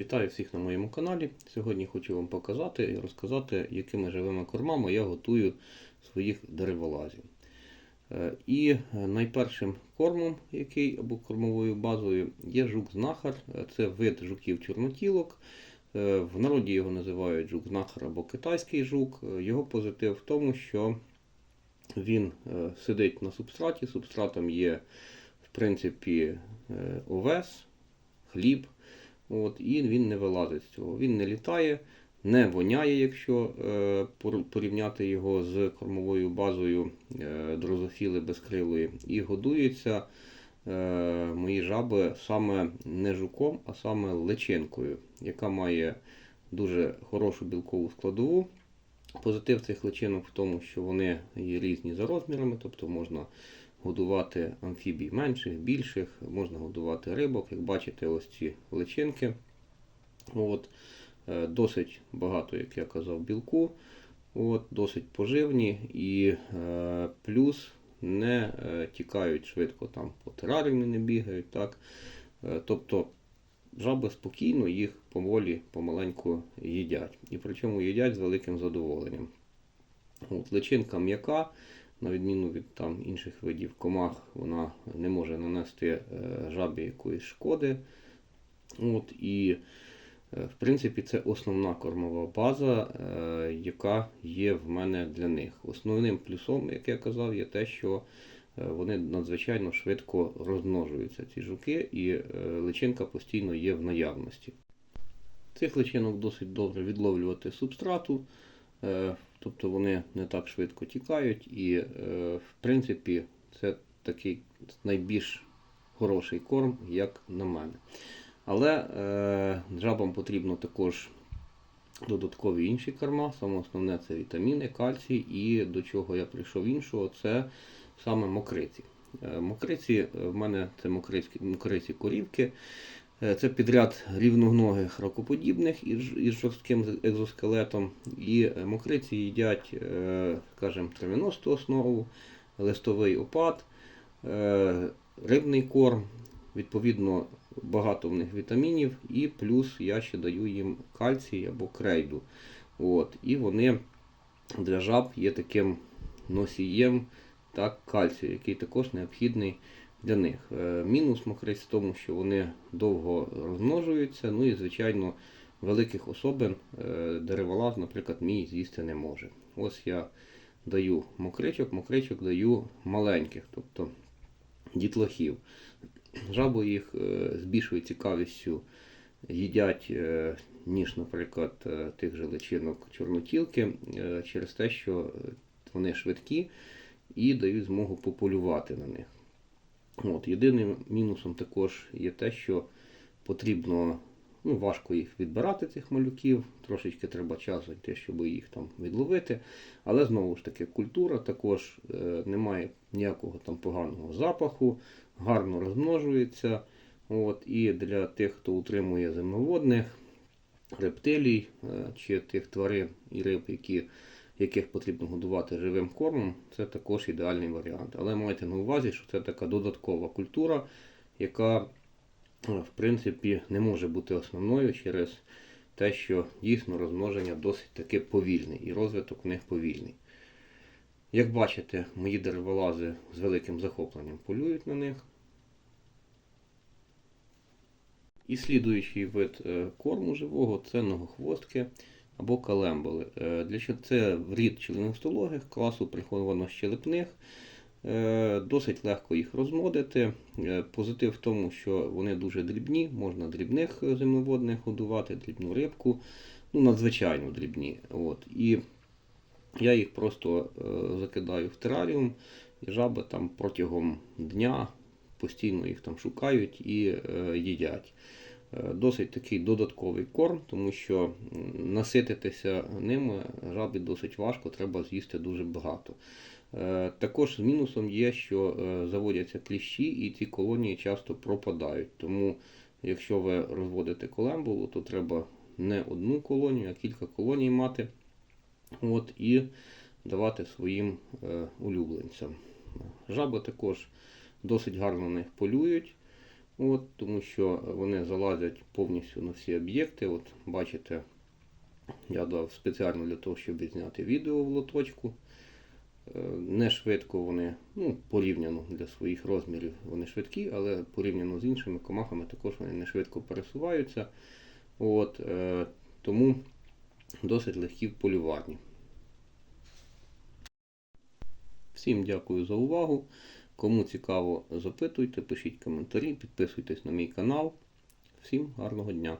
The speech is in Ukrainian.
Вітаю всіх на моєму каналі. Сьогодні хочу вам показати і розказати, якими живими кормами я готую своїх дереволазів. Е, І найпершим кормом, який або кормовою базою, є жук-знахар. Е, Це вид жуків-чорнотілок. Е, В народі його називають жук-знахар або китайський жук. Е, Його позитив в тому, що він е, сидить на субстраті. Субстратом є, в принципі, е, овес, хліб. От, і він не вилазить з цього. Він не літає, не воняє, якщо е, порівняти його з кормовою базою е, дрозофіли безкрилої. І годуються е, мої жаби саме не жуком, а саме личинкою, яка має дуже хорошу білкову складову. Позитив цих личинок в тому, що вони є різні за розмірами, тобто можна годувати амфібій менших, більших, можна годувати рибок. Як бачите, ось ці личинки. От, е, досить багато, як я казав, білку, от, досить поживні і е, плюс не е, тікають швидко там по тераріумі не бігають. Так? Е, тобто жаби спокійно їх поволі помаленьку їдять. І причому їдять з великим задоволенням. От, личинка м'яка, на відміну від там, інших видів комах, вона не може нанести е, жабі якоїсь шкоди. От, і, е, в принципі, це основна кормова база, е, яка є в мене для них. Основним плюсом, як я казав, є те, що вони надзвичайно швидко розмножуються, ці жуки, і личинка постійно є в наявності. Цих личинок досить добре відловлювати субстрату, тобто вони не так швидко тікають, і е, в принципі це такий найбільш хороший корм, як на мене. Але е, жабам потрібно також додаткові інші корма. Саме основне це вітаміни, кальцій, і до чого я прийшов іншого, це саме мокриці. Е, Мокриці е, в мене це мокриці корівки. Е, Це підряд рівноногих ракоподібних із, жорстким екзоскелетом. І е, мокриці їдять, е, скажімо, трав'яносту основу, листовий опад, е, рибний корм, відповідно, багато в них вітамінів, і плюс я ще даю їм кальцій або крейду. От, і вони для жаб є таким носієм так, кальцію, який також необхідний для них. Е, Мінус мокриць в тому, що вони довго розмножуються, ну і, звичайно, великих особин е, дереволаз, наприклад, мій з'їсти не може. Ось я даю мокричок, мокричок даю маленьких, тобто дітлахів. Жаби їх е, з більшою цікавістю їдять, ніж, наприклад, тих же личинок чорнотілки, через те, що вони швидкі і дають змогу пополювати на них. От, єдиним мінусом також є те, що потрібно, ну, важко їх відбирати, цих малюків, трошечки треба часу йти, щоб їх там відловити. Але знову ж таки, культура також е, немає ніякого там поганого запаху, гарно розмножується. От, і для тих, хто утримує земноводних, рептилій е, чи тих тварин і риб, які яких потрібно годувати живим кормом, це також ідеальний варіант. Але майте на увазі, що це така додаткова культура, яка е, в принципі не може бути основною через те, що дійсно розмноження досить таки повільне і розвиток в них повільний. Як бачите, мої дереволази з великим захопленням полюють на них. І слідуючий вид е, корму живого це ногохвостки або калемболи. Е, Для що це рід членистологих класу приховано-щелепних. Е, Досить легко їх розмодити. Е, Позитив в тому, що вони дуже дрібні, можна дрібних земноводних годувати, дрібну рибку, ну надзвичайно дрібні. От. І я їх просто закидаю в тераріум, і жаби там протягом дня постійно їх там шукають і їдять. Е, Досить такий додатковий корм, тому що насититися ними жабі досить важко, треба з'їсти дуже багато. Е, Також мінусом є, що е, заводяться кліщі і ці колонії часто пропадають. Тому, якщо ви розводите колембулу, то треба не одну колонію, а кілька колоній мати. От, і давати своїм улюбленцям. Жаби також досить гарно на них полюють. От, тому що вони залазять повністю на всі об'єкти. От бачите, я дав спеціально для того, щоб відзняти відео в лоточку. Е, Не швидко вони, ну, порівняно для своїх розмірів, вони швидкі, але порівняно з іншими комахами також вони не швидко пересуваються. От, е, тому досить легкі в полюванні. Всім дякую за увагу. Кому цікаво, запитуйте, пишіть коментарі, підписуйтесь на мій канал. Всім гарного дня!